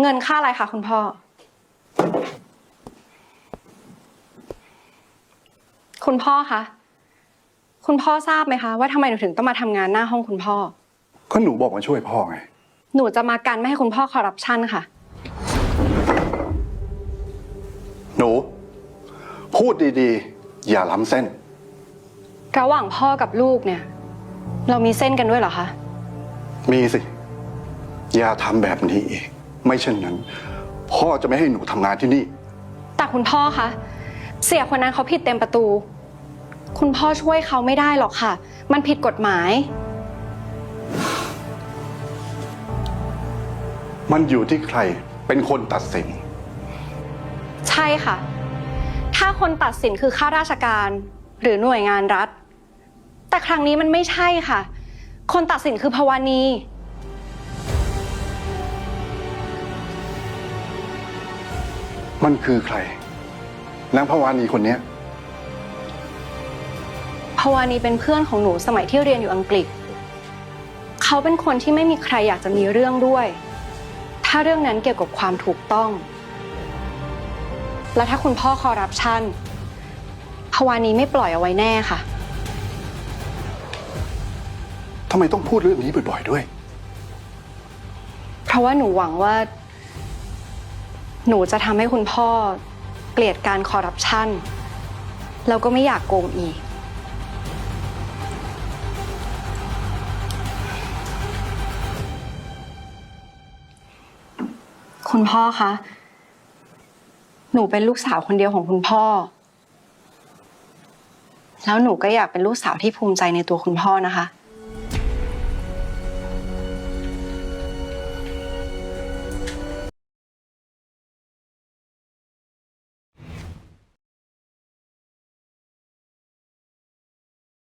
เงินค่าอะไรคะคุณพ่อ คุณพ่อคะ คุณพ่อทราบไหมคะ ว่าทำไมหนูถึงต้องมาทำงานหน้าห้องคุณพ่อ ก็หนูบอกมาช่วยพ่อไง หนูจะมากันไม่ให้คุณพ่อคอร์รัปชันค่ะ หนู พูดดีๆ อย่าล้ำเส้น ระหว่างพ่อกับลูกเนี่ย เรามีเส้นกันด้วยเหรอคะ มีสิ อย่าทำแบบนี้อีก ไม่เช่นนั้น พ่อจะไม่ให้หนูทำงานที่นี่ แต่คุณพ่อคะ เสียคนนั้นเขาผิดเต็มประตู คุณพ่อช่วยเขาไม่ได้หรอกค่ะ มันผิดกฎหมาย มันอยู่ที่ใครเป็นคนตัดสิน ใช่ค่ะ ถ้าคนตัดสินคือข้าราชการหรือหน่วยงานรัฐ แต่ครั้งนี้มันไม่ใช่ค่ะ คนตัดสินคือภาวานี มันคือใครนางพวานีคนเนี้ยภาวานีเป็นเพื่อนของหนูสมัยที่เรียนอยู่อังกฤษ เขาเป็นคนที่ไม่มีใครอยากจะมีเรื่องด้วย ถ้าเรื่องนั้นเกี่ยวกับความถูกต้อง และถ้าคุณพ่อคอร์รัปชันภาวานีไม่ปล่อยเอาไว้แน่ค่ะทำไมต้องพูดเรื่องนี้บ่อยๆด้วย เพราะว่าหนูหวังว่า หนูจะทำให้คุณพ่อเกลียดการคอร์รัปชันแล้วก็ไม่อยากโกงอีก คุณพ่อคะ หนูเป็นลูกสาวคนเดียวของคุณพ่อ แล้วหนูก็อยากเป็นลูกสาวที่ภูมิใจในตัวคุณพ่อนะคะ